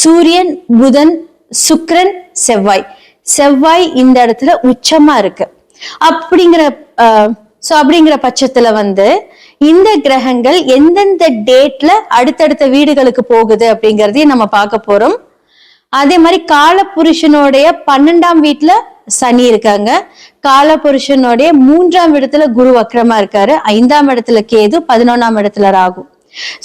சூரியன் புதன் சுக்கிரன் செவ்வாய். செவ்வாய் இந்த இடத்துல உச்சமா இருக்கு. அப்படிங்கிற ஸோ அப்படிங்கிற பட்சத்துல வந்து இந்த கிரகங்கள் எந்தெந்த டேட்ல அடுத்தடுத்த வீடுகளுக்கு போகுது அப்படிங்கறதையும் நம்ம பார்க்க போறோம். அதே மாதிரி காலபுருஷனுடைய பன்னெண்டாம் வீட்டுல சனி இருக்காங்க. காலபுருஷனுடைய மூன்றாம் இடத்துல குரு வக்ரமா இருக்காரு. ஐந்தாம் இடத்துல கேது பதினொன்னாம் இடத்துல ராகு.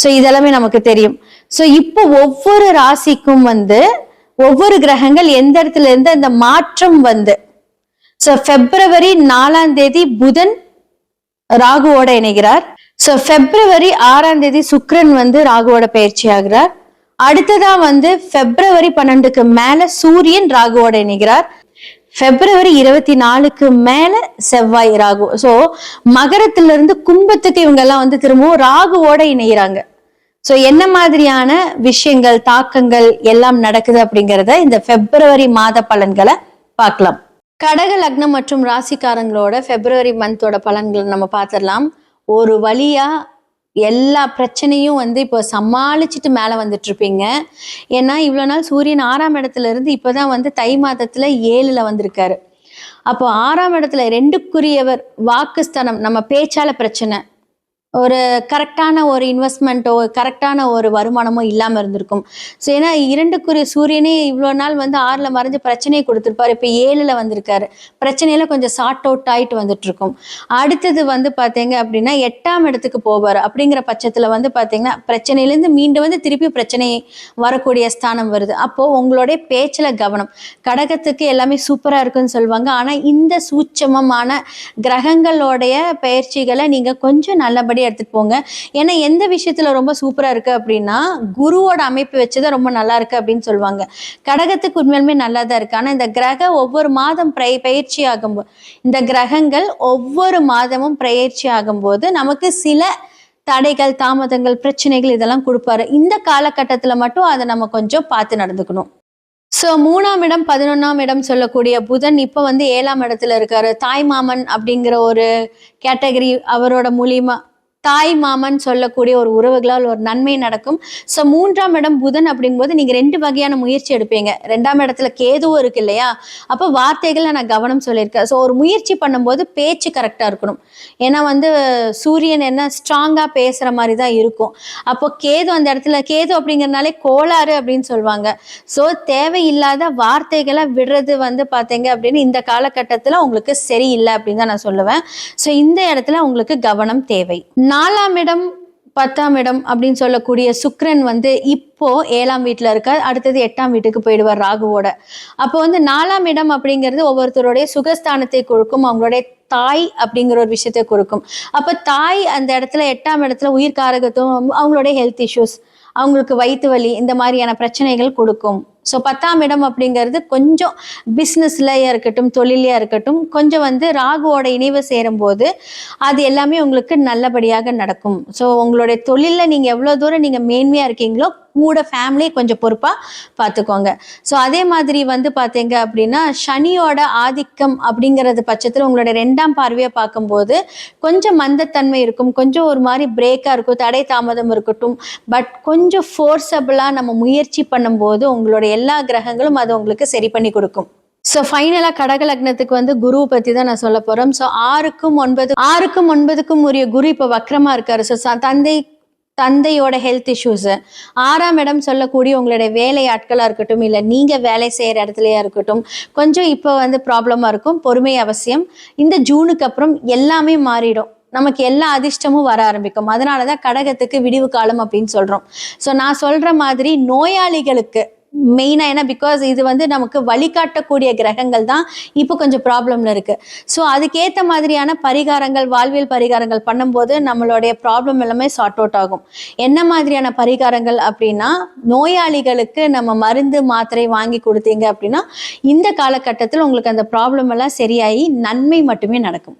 சோ இதெல்லாமே நமக்கு தெரியும். ஸோ இப்போ ஒவ்வொரு ராசிக்கும் வந்து ஒவ்வொரு கிரகங்கள் எந்த இடத்துல இருந்து அந்த மாற்றம் வந்து. ஸோ பிப்ரவரி நாலாம் தேதி புதன் ராகுவோட இணைகிறார். ஸோ பிப்ரவரி ஆறாம் தேதி சுக்ரன் வந்து ராகுவோட பயிற்சி ஆகிறார். அடுத்ததா வந்து பிப்ரவரி பன்னெண்டுக்கு மேல சூரியன் ராகுவோட இணைகிறார். பிப்ரவரி இருபத்தி நாலுக்கு மேல செவ்வாய் ராகு. ஸோ மகரத்துல இருந்து கும்பத்துக்கு இவங்க எல்லாம் வந்து திரும்பவும் ராகுவோட இணைகிறாங்க. ஸோ என்ன மாதிரியான விஷயங்கள் தாக்கங்கள் எல்லாம் நடக்குது அப்படிங்கிறத இந்த பிப்ரவரி மாத பலன்களை பார்க்கலாம். கடக லக்னம் மற்றும் ராசிக்காரங்களோட பிப்ரவரி மந்தோட பலன்களை நம்ம பார்த்துடலாம். ஒரு வழியா எல்லா பிரச்சனையும் வந்து இப்போ சமாளிச்சுட்டு மேலே வந்துட்டு இருப்பீங்க ஏன்னா இவ்வளோ நாள் சூரியன் ஆறாம் இடத்துல இருந்து இப்போதான் வந்து தை மாதத்துல ஏழுல வந்திருக்காரு. அப்போ ஆறாம் இடத்துல ரெண்டுக்குரியவர் வாக்குஸ்தானம் நம்ம பேச்சால பிரச்சனை. ஒரு கரெக்டான ஒரு இன்வெஸ்ட்மெண்ட்டோ கரெக்டான ஒரு வருமானமோ இல்லாமல் இருந்திருக்கும். ஸோ ஏன்னா இரண்டுக்குரிய சூரியனே இவ்வளோ நாள் வந்து ஆறில் மறைஞ்சு பிரச்சனையை கொடுத்துருப்பாரு. இப்போ ஏழில் வந்திருக்காரு. பிரச்சனையில கொஞ்சம் சார்ட் அவுட் ஆயிட்டு வந்துட்டுருக்கும். அடுத்தது வந்து பார்த்தீங்க அப்படின்னா எட்டாம் இடத்துக்கு போவார். அப்படிங்கிற பட்சத்தில் வந்து பார்த்தீங்கன்னா பிரச்சனையிலேருந்து மீண்டும் வந்து திருப்பி பிரச்சனை வரக்கூடிய ஸ்தானம் வருது. அப்போது உங்களுடைய பேச்சில் கவனம். கடகத்துக்கு எல்லாமே சூப்பராக இருக்குன்னு சொல்லுவாங்க. ஆனால் இந்த சூட்சமமான கிரகங்களோடைய பயிற்சிகளை நீங்கள் கொஞ்சம் முன்னாடி எடுத்துகிட்டு போங்க. ஏன்னா எந்த விஷயத்தில் ரொம்ப சூப்பராக இருக்குது அப்படின்னா குருவோட அமைப்பு வச்சுதான் ரொம்ப நல்லா இருக்கு அப்படின்னு சொல்லுவாங்க. கடகத்துக்கு உண்மையிலுமே நல்லா தான் இருக்கு. ஆனால் இந்த கிரக ஒவ்வொரு மாதம் பிரை பயிற்சி ஆகும்போது இந்த கிரகங்கள் ஒவ்வொரு மாதமும் பயிற்சி ஆகும்போது நமக்கு சில தடைகள் தாமதங்கள் பிரச்சனைகள் இதெல்லாம் கொடுப்பாரு. இந்த காலகட்டத்துல மட்டும் அதை நம்ம கொஞ்சம் பார்த்து நடந்துக்கணும். ஸோ மூணாம் இடம் பதினொன்னாம் இடம் சொல்லக்கூடிய புதன் இப்போ வந்து ஏழாம் இடத்துல இருக்காரு. தாய் மாமன் அப்படிங்கிற ஒரு கேட்டகரி அவரோட மூலியமா தாய் மாமன் சொல்லக்கூடிய ஒரு உறவுகளால் ஒரு நன்மை நடக்கும். ஸோ மூன்றாம் இடம் புதன் அப்படிங்கும்போது நீங்கள் ரெண்டு வகையான முயற்சி எடுப்பீங்க. ரெண்டாம் இடத்துல கேதுவும் இருக்கு இல்லையா? அப்போ வார்த்தைகளை நான் கவனம் சொல்லியிருக்கேன். ஸோ ஒரு முயற்சி பண்ணும்போது பேச்சு கரெக்டாக இருக்கணும். ஏன்னா வந்து சூரியன் என்ன ஸ்ட்ராங்காக பேசுகிற மாதிரி தான் இருக்கும். அப்போ கேது அந்த இடத்துல கேது அப்படிங்கிறனாலே கோளாறு அப்படின்னு சொல்லுவாங்க. ஸோ தேவையில்லாத வார்த்தைகளை விடுறது வந்து பார்த்தீங்க அப்படின்னு இந்த காலகட்டத்தில் உங்களுக்கு சரியில்லை அப்படின்னு தான் நான் சொல்லுவேன். ஸோ இந்த இடத்துல உங்களுக்கு கவனம் தேவை. நாலாம் இடம் பத்தாம் இடம் அப்படின்னு சொல்லக்கூடிய சுக்ரன் வந்து இப்போ ஏழாம் வீட்டில் இருக்கார். அடுத்தது எட்டாம் வீட்டுக்கு போயிடுவார் ராகுவோட. அப்போ வந்து நாலாம் இடம் அப்படிங்கிறது ஒவ்வொருத்தருடைய சுகஸ்தானத்தை கொடுக்கும் அவங்களுடைய தாய் அப்படிங்கிற ஒரு விஷயத்தை கொடுக்கும். அப்போ தாய் அந்த இடத்துல எட்டாம் இடத்துல உயிர் காரகத்துவம் அவங்களுடைய ஹெல்த் இஷ்யூஸ் அவங்களுக்கு வயிற்று வலி இந்த மாதிரியான பிரச்சனைகள் கொடுக்கும். ஸோ பத்தாம் இடம் அப்படிங்கிறது கொஞ்சம் பிஸ்னஸ்லையாக இருக்கட்டும் தொழிலையாக இருக்கட்டும் கொஞ்சம் வந்து ராகுவோட இணைவு சேரும்போது அது எல்லாமே உங்களுக்கு நல்லபடியாக நடக்கும். ஸோ உங்களுடைய தொழிலில் நீங்கள் எவ்வளோ தூரம் நீங்கள் மேன்மையாக இருக்கீங்களோ கூட ஃபேமிலியை கொஞ்சம் பொறுப்பாக பார்த்துக்கோங்க ஸோ அதே மாதிரி வந்து பார்த்தீங்க அப்படின்னா சனியோட ஆதிக்கம் அப்படிங்கிறது பட்சத்தில் உங்களோட ரெண்டாம் பார்வையை பார்க்கும்போது கொஞ்சம் மந்தத்தன்மை இருக்கும். கொஞ்சம் ஒரு மாதிரி பிரேக்காக இருக்கும். தடை தாமதம் இருக்கட்டும். பட் கொஞ்சம் ஃபோர்ஸபிளாக நம்ம முயற்சி பண்ணும்போது உங்களோட எல்லா கிரகங்களும் அது உங்களுக்கு சரி பண்ணி கொடுக்கும். ஸோ ஃபைனலாக கடக லக்னத்துக்கு வந்து குரு பற்றி தான் நான் சொல்ல போகிறோம் ஸோ ஆறுக்கும் ஒன்பது ஆறுக்கும் ஒன்பதுக்கும் உரிய குரு இப்போ வக்ரமாக இருக்காரு. ஸோ தந்தை தந்தையோட ஹெல்த் இஷ்யூஸு ஆறாம் இடம் சொல்லக்கூடிய உங்களுடைய வேலை ஆட்களாக இருக்கட்டும் இல்லை நீங்கள் வேலை செய்கிற இடத்துலையாக இருக்கட்டும் கொஞ்சம் இப்போ வந்து ப்ராப்ளமாக இருக்கும். பொறுமை அவசியம். இந்த ஜூனுக்கு அப்புறம் எல்லாமே மாறிடும். நமக்கு எல்லா அதிர்ஷ்டமும் வர ஆரம்பிக்கும். அதனால தான் கடகத்துக்கு விடிவு காலம் அப்படின்னு சொல்கிறோம் ஸோ நான் சொல்கிற மாதிரி நோயாளிகளுக்கு மெயினாக ஏன்னா பிகாஸ் இது வந்து நமக்கு வழிகாட்டக்கூடிய கிரகங்கள் தான் இப்போ கொஞ்சம் ப்ராப்ளம்ல இருக்கு. ஸோ அதுக்கேற்ற மாதிரியான பரிகாரங்கள் வாழ்வியல் பரிகாரங்கள் பண்ணும்போது நம்மளுடைய ப்ராப்ளம் எல்லாமே சார்ட் அவுட் ஆகும். என்ன மாதிரியான பரிகாரங்கள் அப்படின்னா நோயாளிகளுக்கு நம்ம மருந்து மாத்திரை வாங்கி கொடுத்தீங்க அப்படின்னா இந்த காலகட்டத்தில் உங்களுக்கு அந்த ப்ராப்ளம் எல்லாம் சரியாகி நன்மை மட்டுமே நடக்கும்.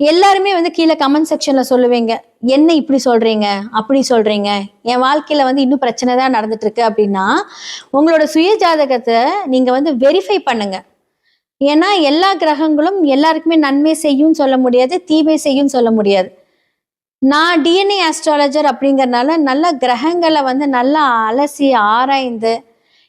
எல்லாருமே வந்து கீழே கமெண்ட் செக்ஷன்ல சொல்லுவீங்க. என்ன இப்படி சொல்றீங்க? அப்படி சொல்றீங்க? என் வாழ்க்கையில வந்து இன்னும் பிரச்சனை தான் நடந்துட்டு இருக்கு அப்படின்னா உங்களோட சுய ஜாதகத்தை நீங்க வந்து வெரிஃபை பண்ணுங்க. ஏன்னா எல்லா கிரகங்களும் எல்லாருக்குமே நன்மை செய்யும் சொல்ல முடியாது தீமை செய்யும் சொல்ல முடியாது. நான் டிஎன்ஏ ஆஸ்ட்ராலஜர் அப்படிங்கறனால நல்ல கிரகங்களை வந்து நல்லா அலசி ஆராய்ந்து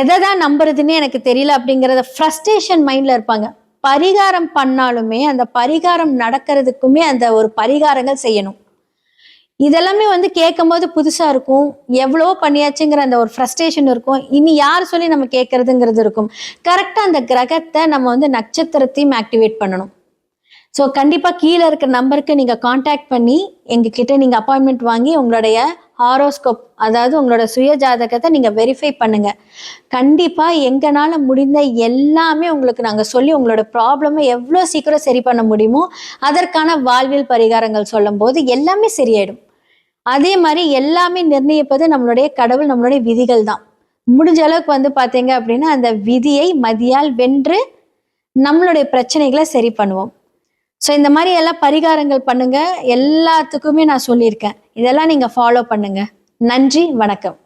எதை தான் நம்புறதுன்னு எனக்கு தெரியல அப்படிங்கிறத ஃப்ரஸ்ட்ரேஷன் மைண்ட்ல இருப்பாங்க. பரிகாரம் பண்ணாலுமே அந்த பரிகாரம் நடக்கிறதுக்குமே அந்த ஒரு பரிகாரங்கள் செய்யணும். இதெல்லாமே வந்து கேட்கும் போது இருக்கும். எவ்வளோ பண்ணியாச்சுங்கிற அந்த ஒரு ஃப்ரஸ்ட்ரேஷன் இருக்கும். இனி யார் சொல்லி நம்ம கேட்கறதுங்கிறது இருக்கும். கரெக்டாக அந்த கிரகத்தை நம்ம வந்து நட்சத்திரத்தையும் ஆக்டிவேட் பண்ணணும். ஸோ கண்டிப்பாக கீழே இருக்கிற நம்பருக்கு நீங்கள் காண்டாக்ட் பண்ணி எங்ககிட்ட நீங்கள் அப்பாயின்மெண்ட் வாங்கி உங்களுடைய ஹாரோஸ்கோப் அதாவது உங்களோட சுய ஜாதகத்தை நீங்கள் வெரிஃபை பண்ணுங்கள் கண்டிப்பாக எங்களால் முடிந்த எல்லாமே உங்களுக்கு நாங்கள் சொல்லி உங்களோட ப்ராப்ளமை எவ்வளோ சீக்கிரம் சரி பண்ண முடியுமோ அதற்கான வாழ்வியல் பரிகாரங்கள் சொல்லும்போது எல்லாமே சரியாயிடும். அதே மாதிரி எல்லாமே நிர்ணயிப்பது நம்மளுடைய கடவுள் நம்மளுடைய விதிகள் தான். முடிஞ்ச அளவுக்கு வந்து பார்த்தீங்க அப்படின்னா அந்த விதியை மதியால் வென்று நம்மளுடைய பிரச்சனைகளை சரி பண்ணுவோம். ஸோ இந்த மாதிரி எல்லாம் பரிகாரங்கள் பண்ணுங்க. எல்லாத்துக்குமே நான் சொல்லியிருக்கேன். இதெல்லாம் நீங்கள் ஃபாலோ பண்ணுங்கள் நன்றி வணக்கம்.